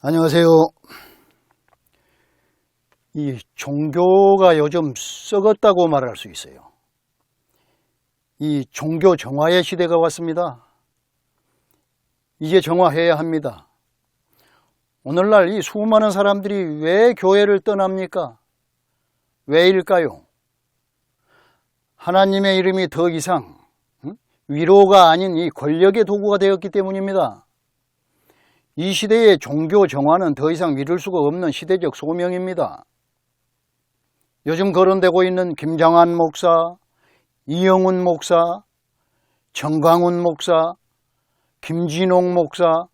안녕하세요. 이 종교가 요즘 썩었다고 말할 수 있어요. 이 종교 정화의 시대가 왔습니다. 이제 정화해야 합니다. 오늘날 이 수많은 사람들이 왜 교회를 떠납니까? 왜일까요? 하나님의 이름이 더 이상 응? 위로가 아닌 이 권력의 도구가 되었기 때문입니다. 이 시대의 종교 정화는 더 이상 미룰 수가 없는 시대적 소명입니다. 요즘 거론되고 있는 김장한 목사, 이영훈 목사, 정광훈 목사, 김진홍 목사,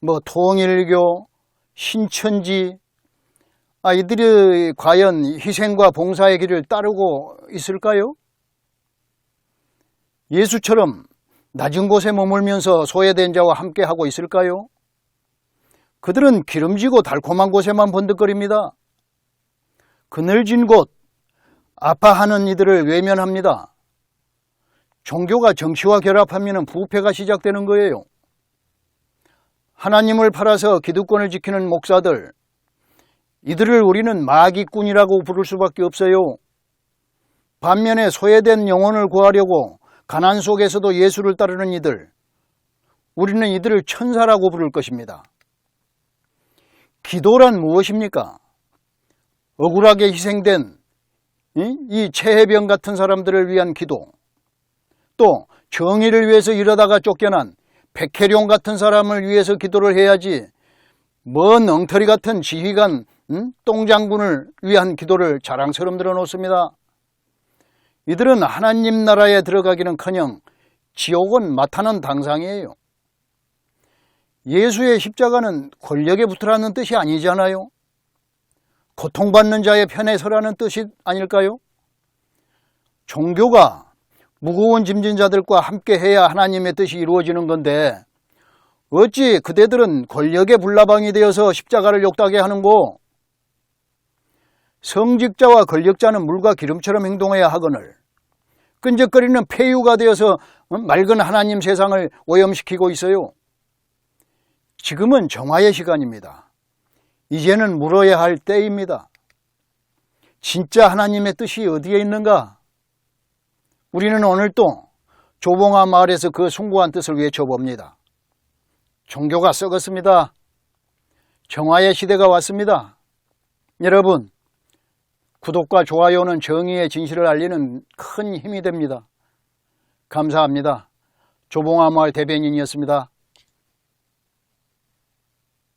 뭐 통일교, 신천지, 아, 이들이 과연 희생과 봉사의 길을 따르고 있을까요? 예수처럼 낮은 곳에 머물면서 소외된 자와 함께 하고 있을까요? 그들은 기름지고 달콤한 곳에만 번득거립니다. 그늘진 곳, 아파하는 이들을 외면합니다. 종교가 정치와 결합하면 부패가 시작되는 거예요. 하나님을 팔아서 기득권을 지키는 목사들, 이들을 우리는 마귀꾼이라고 부를 수밖에 없어요. 반면에 소외된 영혼을 구하려고 가난 속에서도 예수를 따르는 이들, 우리는 이들을 천사라고 부를 것입니다. 기도란 무엇입니까? 억울하게 희생된 이 체해병 같은 사람들을 위한 기도, 또 정의를 위해서 이러다가 쫓겨난 백혜룡 같은 사람을 위해서 기도를 해야지 먼 엉터리 같은 지휘관 응? 똥장군을 위한 기도를 자랑스러움 들어놓습니다. 이들은 하나님 나라에 들어가기는커녕 지옥은 마타는 당상이에요. 예수의 십자가는 권력에 붙으라는 뜻이 아니잖아요. 고통받는 자의 편에 서라는 뜻이 아닐까요? 종교가 무거운 짐진 자들과 함께 해야 하나님의 뜻이 이루어지는 건데 어찌 그대들은 권력의 불나방이 되어서 십자가를 욕하게 하는고 성직자와 권력자는 물과 기름처럼 행동해야 하거늘 끈적거리는 폐유가 되어서 맑은 하나님 세상을 오염시키고 있어요. 지금은 정화의 시간입니다. 이제는 물어야 할 때입니다. 진짜 하나님의 뜻이 어디에 있는가? 우리는 오늘 또 조봉아 마을에서 그 숭고한 뜻을 외쳐봅니다. 종교가 썩었습니다. 정화의 시대가 왔습니다. 여러분, 구독과 좋아요는 정의의 진실을 알리는 큰 힘이 됩니다. 감사합니다. 조봉아 마을 대변인이었습니다.